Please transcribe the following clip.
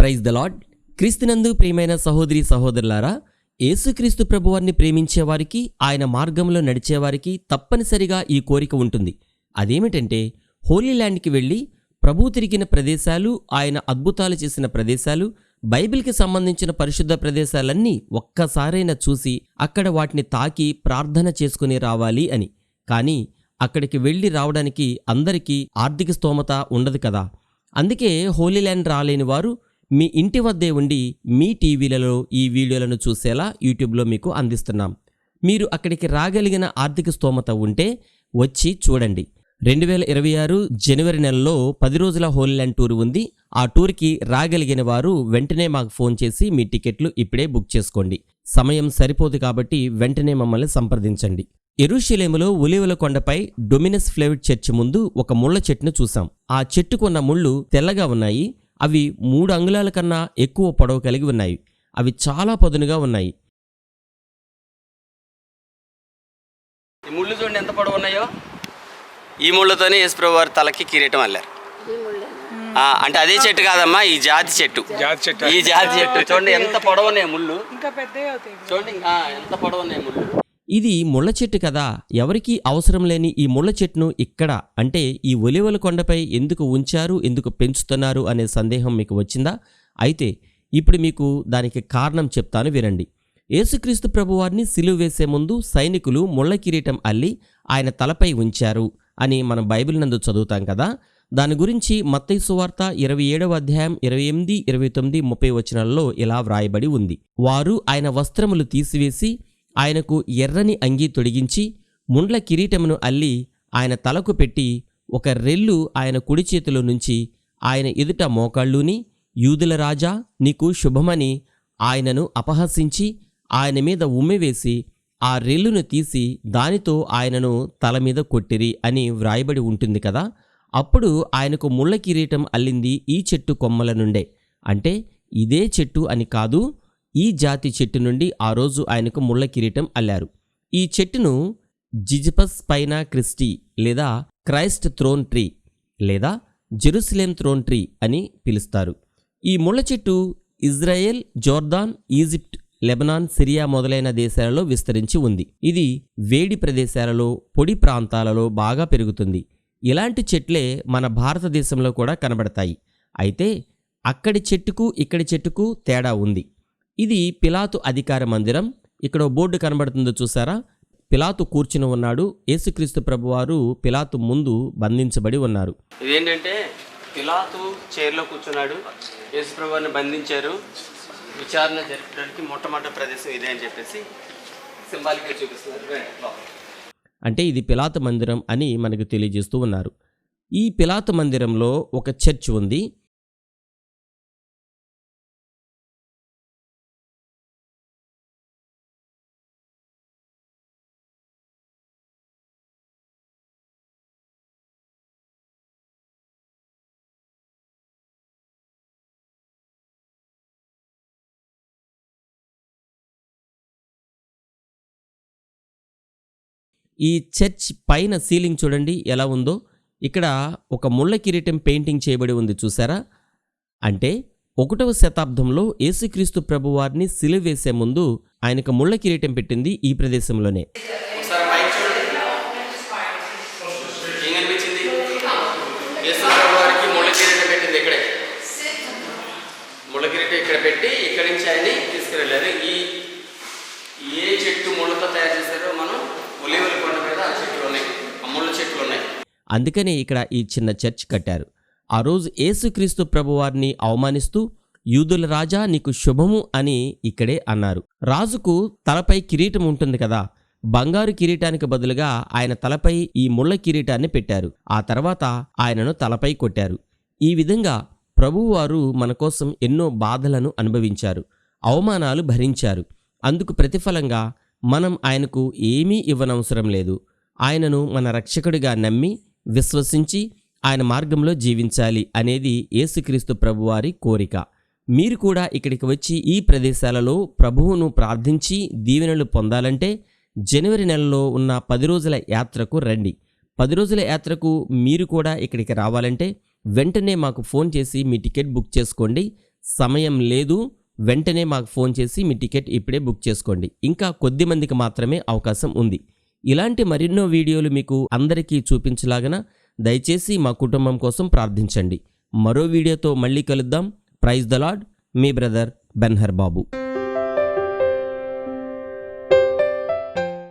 Praise the lord క్రీస్తునందు ప్రియమైన సహోదరి సహోదరులారా యేసుక్రీస్తు ప్రభువారిని ప్రేమించేవారికి ఆయన మార్గంలో నడిచేవారికి తప్పనిసరిగా ఈ కోరిక ఉంటుంది. అదేమిటంటే హోలీ ల్యాండ్కి వెళ్ళి ప్రభు తిరిగిన ప్రదేశాలు ఆయన అద్భుతాలు చేసిన ప్రదేశాలు బైబిల్కి సంబంధించిన పరిశుద్ధ ప్రదేశాలన్నీ ఒక్కసారైనా చూసి అక్కడ వాటిని తాకి ప్రార్థన చేసుకుని రావాలి అని. కానీ అక్కడికి వెళ్ళి రావడానికి అందరికీ ఆర్థిక స్తోమత ఉండదు కదా. అందుకే హోలీ ల్యాండ్ రాలేని వారు మీ ఇంటి వద్దే ఉండి మీ టీవీలలో ఈ వీడియోలను చూసేలా యూట్యూబ్లో మీకు అందిస్తున్నాం. మీరు అక్కడికి రాగలిగిన ఆర్థిక స్తోమత ఉంటే వచ్చి చూడండి. రెండు వేల ఇరవై ఆరు జనవరి నెలలో పది రోజుల హోలీ ల్యాండ్ టూర్ ఉంది. ఆ టూర్కి రాగలిగిన వారు వెంటనే మాకు ఫోన్ చేసి మీ టికెట్లు ఇప్పుడే బుక్ చేసుకోండి. సమయం సరిపోదు కాబట్టి వెంటనే మమ్మల్ని సంప్రదించండి. ఎరుషలేములో ఒలివల కొండపై డొమినస్ ఫ్లేవిడ్ చర్చి ముందు ఒక ముళ్ళ చెట్టును చూసాం ఆ చెట్టుకున్న ముళ్ళు తెల్లగా ఉన్నాయి. అవి మూడు అంగుళాల కన్నా ఎక్కువ పొడవు కలిగి ఉన్నాయి. అవి చాలా పదునుగా ఉన్నాయి. ఈ ముళ్ళు చూడండి ఎంత పొడవు ఉన్నాయో. ఈ ముళ్ళతోనే యేసుప్రభు వారి తలకి కిరీటం అల్లారు. ఆ, అంటే అదే చెట్టు కాదమ్మా ఈ జాతి చెట్టు. జాతి చెట్టు. ఈ జాతి చెట్టు. చూడండి ఎంత పొడవు ఉన్నాయి ముళ్ళు. ఇంకా పెద్దవి అవుతాయి. చూడండి ఆ, ఎంత పొడవు ఉన్నాయి ముళ్ళు. ఇది ముళ్ళ చెట్టు కదా. ఎవరికీ అవసరం లేని ఈ ముళ్ళ చెట్టును ఇక్కడ అంటే ఈ ఒలివల కొండపై ఎందుకు ఉంచారు ఎందుకు పెంచుతున్నారు అనే సందేహం మీకు వచ్చిందా? అయితే ఇప్పుడు మీకు దానికి కారణం చెప్తాను వినండి. యేసుక్రీస్తు ప్రభువారిని సిలువ వేసే ముందు సైనికులు ముళ్ళ కిరీటం అల్లి ఆయన తలపై ఉంచారు అని మనం బైబిల్ నందు చదువుతాం కదా. దాని గురించి మత్తయి సువార్త ఇరవై ఏడవ అధ్యాయం ఇరవై ఎనిమిది ఇరవై తొమ్మిది ముప్పై వచనాల్లో ఇలా వ్రాయబడి ఉంది. వారు ఆయన వస్త్రములు తీసివేసి ఆయనకు ఎర్రని అంగీ తొడిగించి ముండ్ల కిరీటమును అల్లి ఆయన తలకు పెట్టి ఒక రెల్లు ఆయన కుడి చేతిలో నుంచి ఆయన ఎదుట మోకాళ్ళూని యూదుల రాజా నీకు శుభమని ఆయనను అపహసించి ఆయన మీద ఉమ్మివేసి ఆ రెల్లును తీసి దానితో ఆయనను తల మీద కొట్టిరి అని వ్రాయబడి ఉంటుంది కదా. అప్పుడు ఆయనకు ముళ్ళ కిరీటం అల్లింది ఈ చెట్టు కొమ్మల నుండే. అంటే ఇదే చెట్టు అని కాదు ఈ జాతి చెట్టు నుండి ఆ రోజు ఆయనకు ముళ్ళ కిరీటం అల్లారు. ఈ చెట్టును జిజిపస్ పైనా క్రిస్టీ లేదా క్రైస్ట్ థ్రోన్ ట్రీ లేదా జెరూసలేం థ్రోన్ ట్రీ అని పిలుస్తారు. ఈ ముళ్ళ చెట్టు Israel Jordan Egypt Lebanon Syria మొదలైన దేశాలలో విస్తరించి ఉంది. ఇది వేడి ప్రదేశాలలో పొడి ప్రాంతాలలో బాగా పెరుగుతుంది. ఇలాంటి చెట్లే మన భారతదేశంలో కూడా కనబడతాయి. అయితే అక్కడి చెట్టుకు ఇక్కడి చెట్టుకు తేడా ఉంది. ఇది పిలాతు అధికార మందిరం. ఇక్కడ బోర్డు కనబడుతుందో చూసారా? పిలాతు కూర్చుని ఉన్నాడు. యేసుక్రీస్తు ప్రభువారు పిలాతు ముందు బంధించబడి ఉన్నారు. ఇదేంటంటే పిలాతు చైర్లో కూర్చున్నాడు. యేసుప్రభు వారిని బంధించారు. విచారణ జరపడానికి మొట్టమొదటి ప్రదేశం ఇదే అని చెప్పేసి సింబాలిక్గా చూపిస్తున్నారు. అంటే ఇది పిలాతు మందిరం అని మనకు తెలియజేస్తూ ఉన్నారు. ఈ పిలాతు మందిరంలో ఒక చర్చ్ ఉంది. ఈ చర్చ్ పైన సీలింగ్ చూడండి ఎలా ఉందో. ఇక్కడ ఒక ముళ్ళ కిరీటం పెయింటింగ్ చేయబడి ఉంది చూసారా. అంటే ఒకటవ శతాబ్దంలో యేసుక్రీస్తు ప్రభువారిని సిలువేసే ముందు ఆయనకు ముళ్ళ కిరీటం పెట్టింది ఈ ప్రదేశంలోనే. ఒకసారి ఇక్కడ పెట్టి ఇక్కడి నుంచి ఆయన్ని తీసుకువెళ్ళారు. ఈ ఏ చెట్టు ముళ్ళతో తయారు చేశారో మనం ఒలివల కొండ మీద చెట్లు ఉన్నాయి చెట్లు ఉన్నాయి అందుకనే ఇక్కడ ఈ చిన్న చర్చ్ కట్టారు. ఆ రోజు యేసుక్రీస్తు ప్రభువారిని అవమానిస్తూ యూదుల రాజా నీకు శుభము అని ఇక్కడే అన్నారు. రాజుకు తలపై కిరీటం ఉంటుంది కదా బంగారు కిరీటానికి బదులుగా ఆయన తలపై ఈ ముళ్ళ కిరీటాన్ని పెట్టారు. ఆ తర్వాత ఆయనను తలపై కొట్టారు. ఈ విధంగా ప్రభువారు మన కోసం ఎన్నో బాధలను అనుభవించారు అవమానాలు భరించారు. అందుకు ప్రతిఫలంగా మనం ఆయనకు ఏమీ ఇవ్వనవసరం లేదు. ఆయనను మన రక్షకుడిగా నమ్మి విశ్వసించి ఆయన మార్గంలో జీవించాలి అనేది యేసుక్రీస్తు ప్రభువారి కోరిక. మీరు కూడా ఇక్కడికి వచ్చి ఈ ప్రదేశాలలో ప్రభువును ప్రార్థించి దీవెనలు పొందాలంటే జనవరి నెలలో ఉన్న పది రోజుల యాత్రకు రండి. పది రోజుల యాత్రకు మీరు కూడా ఇక్కడికి రావాలంటే వెంటనే మాకు ఫోన్ చేసి మీ టికెట్ బుక్ చేసుకోండి. సమయం లేదు. వెంటనే మాకు ఫోన్ చేసి మీ టికెట్ ఇప్పుడే బుక్ చేసుకోండి. ఇంకా కొద్ది మందికి మాత్రమే అవకాశం ఉంది. ఇలాంటి మరెన్నో వీడియోలు మీకు అందరికీ చూపించలాగన దయచేసి మా కుటుంబం కోసం ప్రార్థించండి. మరో వీడియోతో మళ్ళీ కలుద్దాం. ప్రైజ్ ద లాడ్ మీ బ్రదర్ బెన్హర్ బాబు